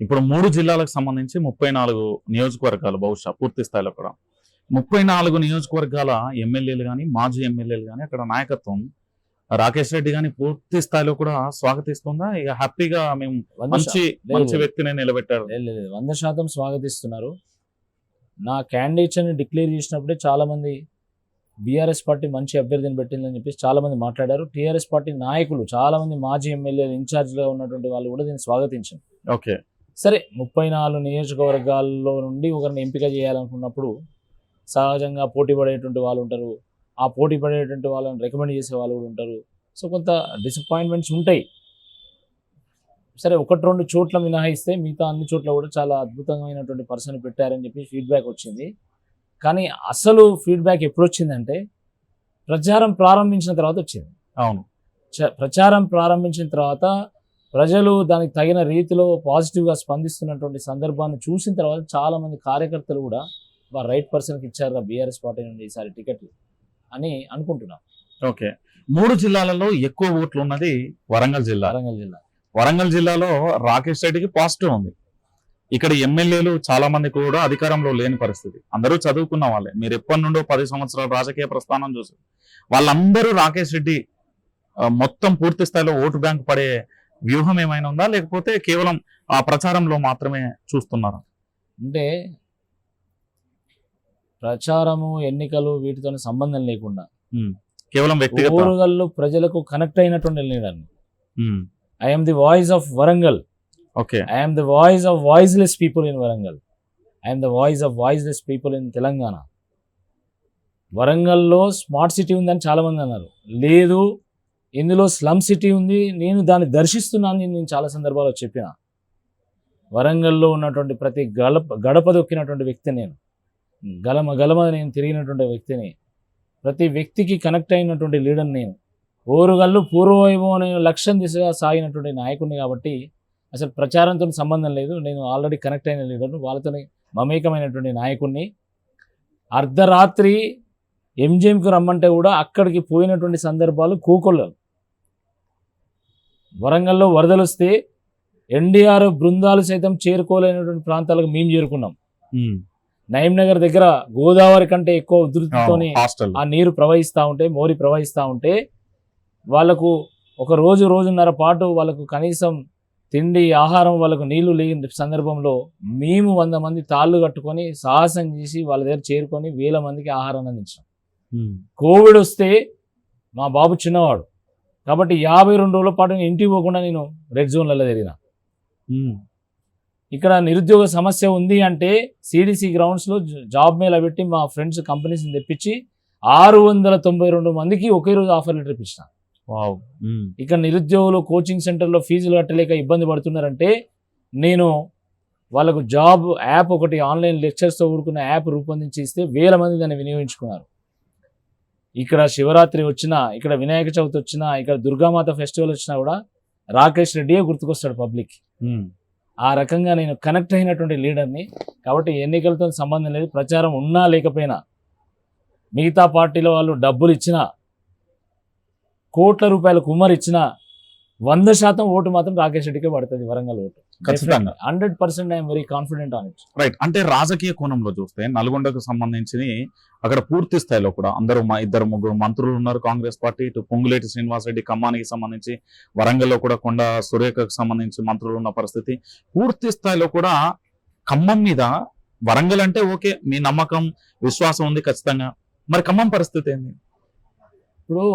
ఇప్పుడు మూడు జిల్లాలకు సంబంధించి ముప్పై నాలుగు నియోజకవర్గాలు బహుశా పూర్తి స్థాయిలో కూడా. ముప్పై నాలుగు నియోజకవర్గాల ఎమ్మెల్యేలు కానీ మాజీ ఎమ్మెల్యేలు కానీ అక్కడ నాయకత్వం రాకేష్ రెడ్డి గాని పూర్తి స్థాయిలో కూడా స్వాగతిస్తుందా? ఇక హ్యాపీగా మేము మంచి. మంచి వ్యక్తిని నిలబెట్టారు. వంద శాతం స్వాగతిస్తున్నారు. నా క్యాండిడేట్స్ని డిక్లేర్ చేసినప్పుడే చాలా మంది బీఆర్ఎస్ పార్టీ మంచి అభ్యర్థిని పెట్టిందని చెప్పేసి చాలా మంది మాట్లాడారు. టీఆర్ఎస్ పార్టీ నాయకులు చాలా మంది మాజీ ఎమ్మెల్యేలు ఇన్ఛార్జ్గా ఉన్నటువంటి వాళ్ళు కూడా దీన్ని స్వాగతించారు. ఓకే. సరే ముప్పై నాలుగు నియోజకవర్గాల్లో నుండి ఒకరిని ఎంపిక చేయాలనుకున్నప్పుడు సహజంగా పోటీ పడేటువంటి వాళ్ళు ఉంటారు. ఆ పోటీ పడేటువంటి వాళ్ళని రికమెండ్ చేసే వాళ్ళు కూడా ఉంటారు. సో కొంత డిసప్పాయింట్మెంట్స్ ఉంటాయి. సరే ఒకటి రెండు చోట్ల మినహాయిస్తే మిగతా అన్ని చోట్ల కూడా చాలా అద్భుతమైనటువంటి పర్సన్ పెట్టారని చెప్పి ఫీడ్బ్యాక్ వచ్చింది. కానీ అసలు ఫీడ్బ్యాక్ ఎప్పుడు వచ్చిందంటే ప్రచారం ప్రారంభించిన తర్వాత వచ్చింది. అవును. ప్రచారం ప్రారంభించిన తర్వాత ప్రజలు దానికి తగిన రీతిలో పాజిటివ్గా స్పందిస్తున్నటువంటి సందర్భాన్ని చూసిన తర్వాత చాలా మంది కార్యకర్తలు కూడా వారు రైట్ పర్సన్కి ఇచ్చారు బీఆర్ఎస్ పార్టీ నుండి ఈసారి టికెట్ అని అనుకుంటున్నాం. ఓకే. మూడు జిల్లాలలో ఎక్కువ ఓట్లు ఉన్నది వరంగల్ జిల్లా. వరంగల్ జిల్లా. వరంగల్ జిల్లాలో రాకేష్ రెడ్డికి పాజిటివ్ ఉంది. ఇక్కడ ఎమ్మెల్యేలు చాలా మంది కూడా అధికారంలో లేని పరిస్థితి. అందరూ చదువుకున్న వాళ్ళే. మీరు ఎప్పటి నుండో పది సంవత్సరాల రాజకీయ ప్రస్థానం చూసారు వాళ్ళందరూ రాకేష్ రెడ్డి మొత్తం పూర్తి స్థాయిలో ఓటు బ్యాంక్ పడే వ్యూహం ఏమైనా ఉందా? లేకపోతే కేవలం ఆ ప్రచారంలో మాత్రమే చూస్తున్నారా? అంటే ప్రచారము ఎన్నికలు వీటితో సంబంధం లేకుండా కేవలం వ్యక్తిగత ఓరుగల్లు ప్రజలకు కనెక్ట్ అయినటువంటి ఉమ్, I'm the voice of Warangal okay. The voice of voiceless people in Warangal. I am the voice of voiceless people in Telangana వరంగల్లో స్మార్ట్ సిటీ ఉందని చాలా మంది అన్నారు. లేదు ఇందులో స్లమ్ సిటీ ఉంది. నేను దాన్ని దర్శిస్తున్నాను నేను చాలా సందర్భాల్లో చెప్పిన. వరంగల్లో ఉన్నటువంటి ప్రతి గడప గడప దొక్కినటువంటి వ్యక్తి నేను. గలమ గలమ నేను తిరిగినటువంటి వ్యక్తిని. ప్రతి వ్యక్తికి కనెక్ట్ అయినటువంటి లీడర్ నేను. ఓరుగల్లు పూర్వవైభవం అనే లక్ష్యం దిశగా సాగినటువంటి నాయకుడిని కాబట్టి అసలు ప్రచారంతో సంబంధం లేదు. నేను ఆల్రెడీ కనెక్ట్ అయిన లీడర్ను వాళ్ళతో మమేకమైనటువంటి నాయకుడిని. అర్ధరాత్రి ఎంజిఎంకి రమ్మంటే కూడా అక్కడికి పోయినటువంటి సందర్భాలు కూకొల్లలు వరంగల్లో వరదలు వస్తే ఎన్డీఆర్ బృందాలు సైతం చేరుకోలేనటువంటి ప్రాంతాలకు మేము చేరుకున్నాం. ఉమ్, నగర్ దగ్గర గోదావరి కంటే ఎక్కువ ఉధృతితోని ఆ నీరు ప్రవహిస్తూ ఉంటే మోరి ప్రవహిస్తూ ఉంటే వాళ్ళకు ఒక రోజు రోజున్నర పాటు వాళ్ళకు కనీసం తిండి ఆహారం వాళ్ళకు నీళ్ళు లేని సందర్భంలో మేము వంద మంది తాళ్ళు కట్టుకొని సాహసం చేసి వాళ్ళ దగ్గర చేరుకొని వేల మందికి ఆహారాన్ని అందించాం. కోవిడ్ వస్తే మా బాబు చిన్నవాడు. కాబట్టి యాభై రెండు రోజుల పాటు నేను ఇంటికి పోకుండా నేను రెడ్ జోన్లలో తిరిగిన. ఉమ్, ఇక్కడ నిరుద్యోగ సమస్య ఉంది అంటే సిడిసి గ్రౌండ్స్లో జాబ్ మేళ పెట్టి మా ఫ్రెండ్స్ కంపెనీస్ని తెప్పించి ఆరు వందల తొంభై రెండు మందికి ఒకే రోజు ఆఫర్ లెటర్ ఇప్పించిన. వావ్ ఉమ్, ఇక్కడ నిరుద్యోగులు కోచింగ్ సెంటర్లో ఫీజులు కట్టలేక ఇబ్బంది పడుతున్నారంటే నేను వాళ్ళకు జాబ్ యాప్ ఒకటి ఆన్లైన్ లెక్చర్స్తో కూడుకున్న యాప్ రూపొందించి ఇస్తే వేల మంది దాన్ని వినియోగించుకున్నారు. ఇక్కడ శివరాత్రి వచ్చినా ఇక్కడ వినాయక చవితి వచ్చినా ఇక్కడ దుర్గామాత ఫెస్టివల్ వచ్చినా కూడా రాకేష్ రెడ్డియే గుర్తుకొస్తాడు పబ్లిక్. ఆ రకంగా నేను కనెక్ట్ అయినటువంటి లీడర్ని కాబట్టి ఎన్నికలతో సంబంధం లేదు ప్రచారం ఉన్నా లేకపోయినా మిగతా పార్టీల వాళ్ళు డబ్బులు ఇచ్చినా కోట్ల రూపాయల కుమ్మరి ఇచ్చినా వంద శాతం ఓటు మాత్రం రాకేష్ రెడ్డికే పడుతుంది వరంగల్ ఓటు. ఖచ్చితంగా. Hundred percent I'm very confident on it right అంటే రాజకీయ కోణంలో చూస్తే నల్గొండకు సంబంధించి అక్కడ పూర్తి స్థాయిలో కూడా అందరూ మా ఇద్దరు ముగ్గురు మంత్రులు ఉన్నారు కాంగ్రెస్ పార్టీ ఇటు పొంగులేటి శ్రీనివాసరెడ్డి ఖమ్మానికి సంబంధించి వరంగల్లో కూడా కొండ సురేఖకు సంబంధించి మంత్రులు ఉన్న పరిస్థితి. పూర్తి స్థాయిలో కూడా ఖమ్మం మీద వరంగల్ అంటే ఓకే మీ నమ్మకం విశ్వాసం ఉంది ఖచ్చితంగా. మరి ఖమ్మం పరిస్థితి ఏంది? ఇప్పుడు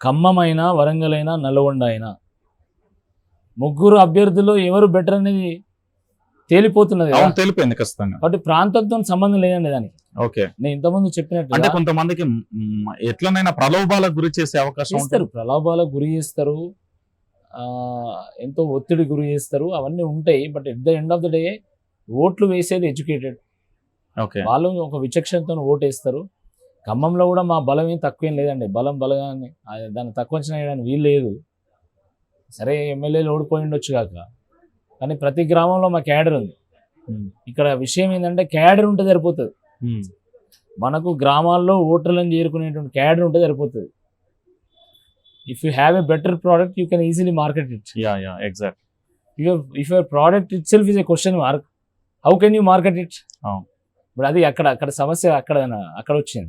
ఖమ్మం అయినా వరంగల్ అయినా నల్గొండ అయినా ముగ్గురు అభ్యర్థులు ఎవరు బెటర్ అనేది తేలిపోతున్నది తెలిపోయింది ఖచ్చితంగా. కాబట్టి ప్రాంతంతో సంబంధం లేదండి దానికి. ఓకే. నేను ఇంతకుముందు అంటే చెప్పినట్టు కొంతమందికి మ్, ఎట్లనైనా ప్రలోభాలకు గురి చేసే అవకాశం ఉంటుంది ప్రలోభాలకు గురి చేస్తారు. ఆ, ఎంతో ఒత్తిడి గురి చేస్తారు. అవన్నీ ఉంటాయి. But at the end of the day ఓట్లు వేసేది ఎడ్యుకేటెడ్ ఓకే. వాళ్ళు ఒక విచక్షణతో ఓటు వేస్తారు ఖమ్మంలో కూడా మా బలం ఏం తక్కువేం లేదండి. బలం బలగాన్ని దాన్ని తక్కువ అంచనా వేయడానికి వీలు లేదు. సరే ఎమ్మెల్యేలు ఓడిపోయి ఉండొచ్చు కాక. కానీ ప్రతి గ్రామంలో మా క్యాడర్ ఉంది. ఇక్కడ విషయం ఏంటంటే క్యాడర్ ఉంటే సరిపోతుంది. మనకు గ్రామాల్లో ఓటర్లను చేరుకునేటువంటి క్యాడర్ ఉంటే సరిపోతుంది. If you have a better product you can easily market it yeah yeah exact if your product itself is a question mark how can you market it. ఇప్పుడు అది అక్కడ అక్కడ సమస్య అక్కడ అక్కడ వచ్చింది.